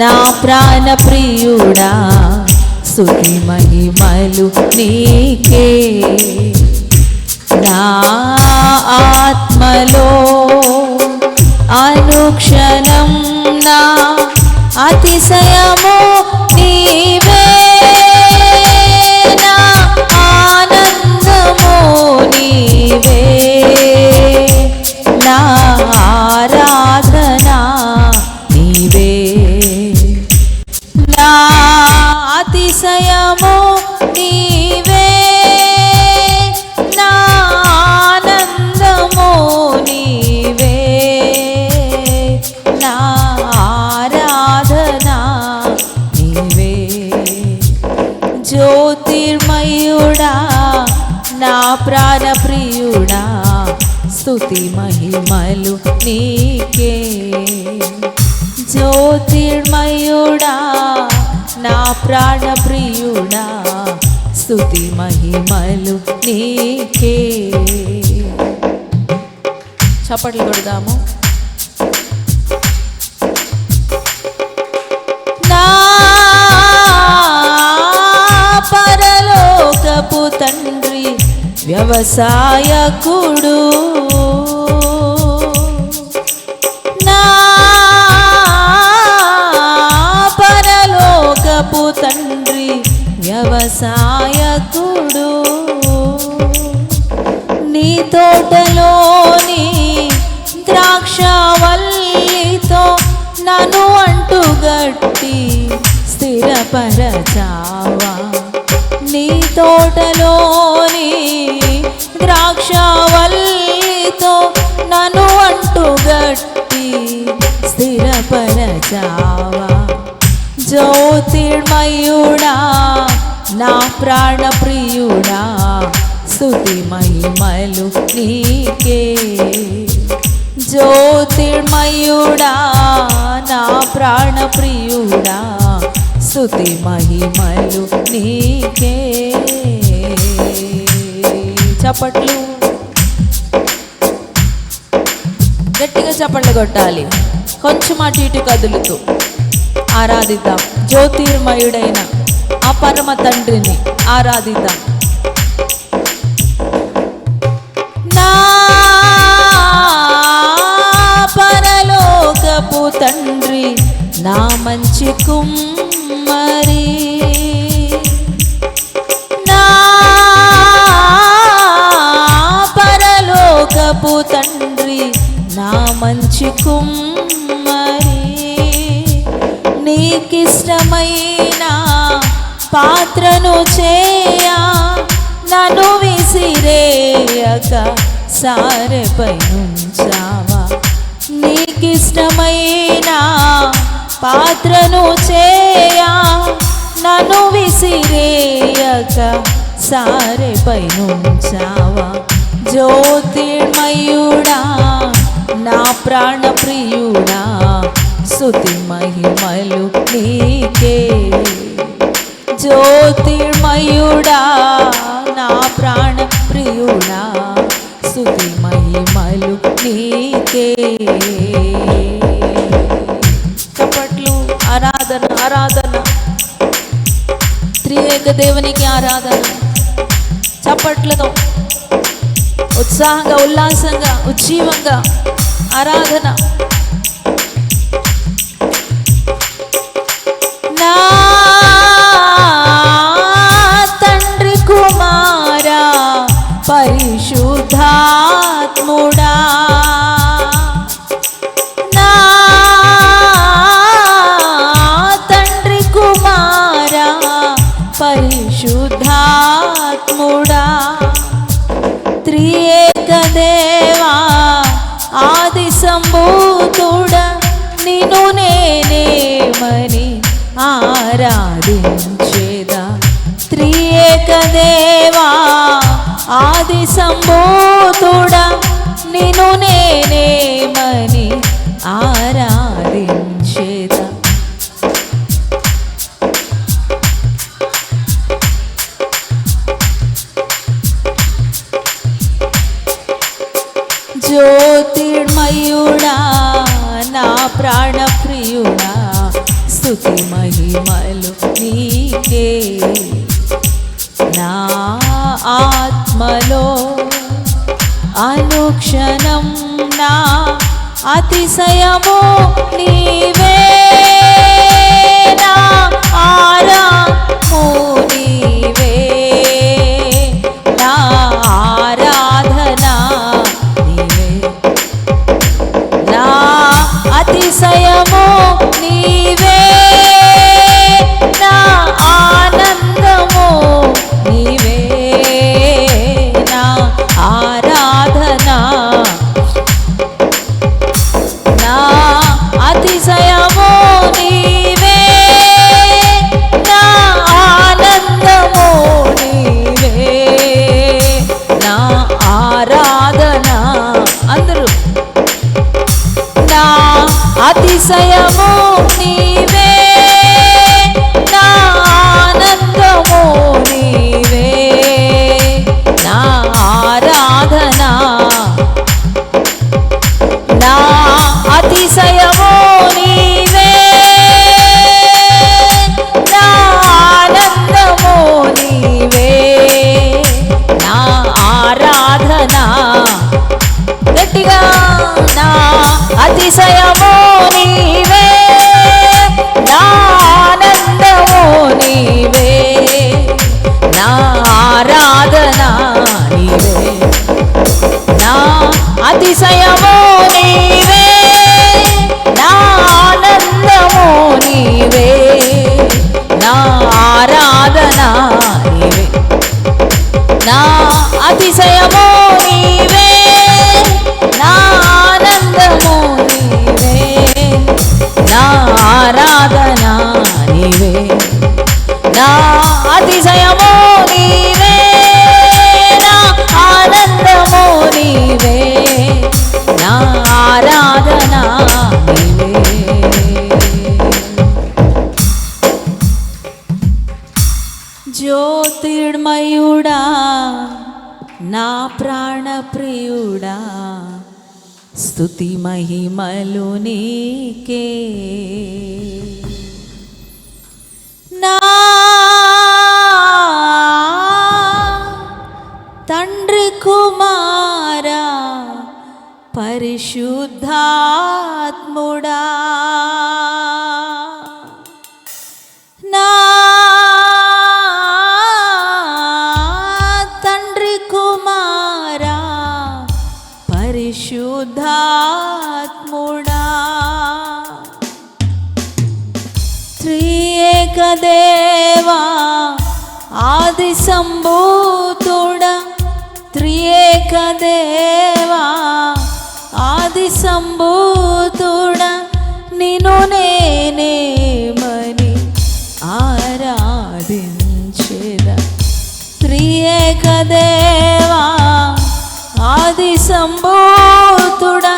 నా ప్రాణ ప్రియుడా సుతి మహిమలు నీకే. నా ఆత్మలో అనుక్షణం నా అతిశయమో స్థుతి మహిమలు నీకే. జ్యోతిర్మయుడా నా ప్రాణ ప్రియుడా స్తుతి మహిమలు నీకే. చప్పట్లు కొడదాము. వ్యవసాయకుడు నా పరలోకపు తండ్రి వ్యవసాయకుడు నీ తోటలోని ద్రాక్షవల్లితో నన్ను అంటుగట్టి స్థిరపరచావా? నీ తోటలోని స్థిరపరచావా జ్యోతిర్మయుడా నా ప్రాణ ప్రియుడా స్థుతి మహిమలు నీకే. జ్యోతిర్మయుడా నా ప్రాణ ప్రియుడా స్థుతి మహిమలు నీకే. చప్పట్లు. గట్టిగా చప్పట్లు కొట్టాలి. కొంచెం అటు ఇటు కదులుతూ ఆరాధిద్దాం. జ్యోతిర్మయుడైన ఆ పరమ తండ్రిని ఆరాధిద్దాం. నా పరలోకపు తండ్రి నా మంచి కుమ్మరి విసిరేయక సారెపై నుంచావా నీకిష్టమైన పాత్రను చేయా నన్ను విసిరేయక సారెపై నుంచావా జ్యోతిర్మయుడా నా ప్రాణ ప్రియుడా స్తుతి మహిమలు నీకే. జ్యోతిర్మయుడా నా ప్రాణ ప్రియుడా స్తుతి మహిమలు నీకే. చప్పట్లు ఆరాధన ఆరాధన. త్రియేక దేవునికి ఆరాధన. చప్పట్లతో ఉత్సాహంగా ఉల్లాసంగా ఉజ్జీవంగా ఆరాధన. ఆరాధించేదా త్రియేక దేవా ఆది సంభూతుడ నిను నేనేమని ఆరాధించేదా? జ్యోతిర్మయుడా నా ప్రాణప్రియుడా ప్రియుడా మహిమలు నీకే. నా ఆత్మలో అనుక్షణం నా అతిశయము నీవే. అతిశయము నీవే నా ఆనందము నీవే నా ఆరాధన నా అతిశయము నీవే నా ఆనందము నీవే నా ఆరాధన గట్టిగా నా అతిశయము నీవే నా ఆనందము నీవే నా ఆరాధన నీవే నా అతిశయము నీవే నా ఆనందము నీవే నా ఆరాధన నీవే నా అతిశయము నీవే నా ఆనందము నీవే నా ఆరాధన నీవే జ్యోతిర్మయుడా నా ప్రాణప్రియుడా స్థుతి మహిమలు నీకే. నా తండ్రి కుమారా పరిశుద్ధ సంభూతుడా త్రియేక దేవా ఆది సంభూతుడా నిను నేనేమని ఆరాధించిన త్రియేక దేవా ఆది సంభూతుడా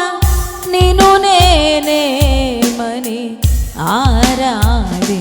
నిను నేనేమని ఆరాధించేద.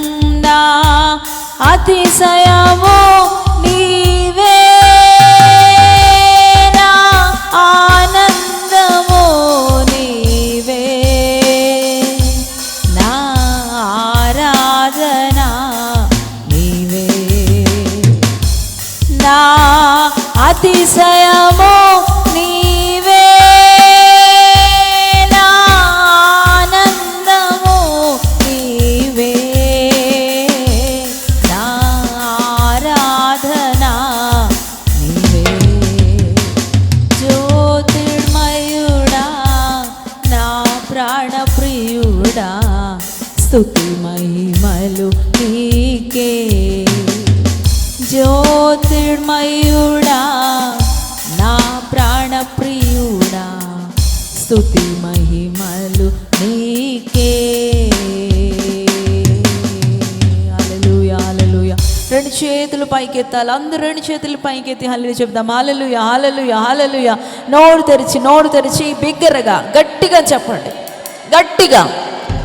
అతిశయము స్థుతి మహిమలు నీకే. రెండు చేతులు పైకెత్తాలి. అందరూ రెండు చేతులు పైకెత్తి హల్లు చెప్దాం. అలలుయ అలలుయ అలలుయ నోరు తెరిచి నోరు తెరిచి బిగ్గరగా గట్టిగా చెప్పండి. గట్టిగా.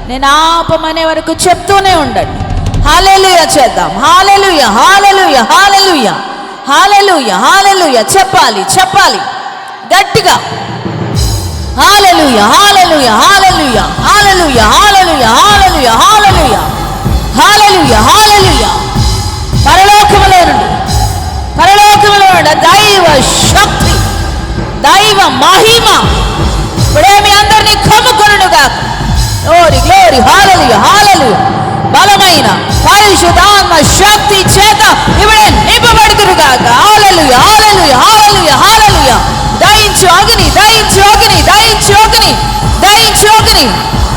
నేను ఆపమనే వరకు చెప్తూనే ఉండండి. హాలెలుయ చేద్దాం. Hallelujah hallelujah hallelujah hallelujah hallelujah చెప్పాలి చెప్పాలి. గట్టిగా. Hallelujah hallelujah hallelujah hallelujah hallelujah hallelujah hallelujah hallelujah hallelujah పరలోకములో నుండి పరలోకములో నుండి దైవ శక్తి దైవ మహిమ ఇప్పుడే మీ అందరినీ కమ్ముకొనుగా గ్లోరీ గ్లోరీ హాలలుయ హాలలుయ బలమైన పరిశుధాత్మ శక్తి చేత ఇప్పుడే నింపబడుతురుగాక హాలలుయ హాలలుయ హాలలుయ హాలలుయ దయించు అగ్ని దయించు అగ్ని దయించు అగ్ని దయించు అగ్ని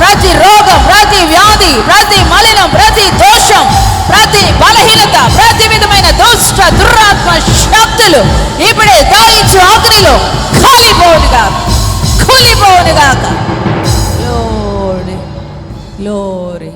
ప్రతి రోగం ప్రతి వ్యాధి ప్రతి మలినం ప్రతి దోషం ప్రతి బలహీనత ప్రతి విధమైన దుష్ట దురాత్మ శక్తులు ఇప్పుడే దయించు అగ్నిలో కూలిపోనుగా కూలిపోనుగాక గ్లోరీ లోరి.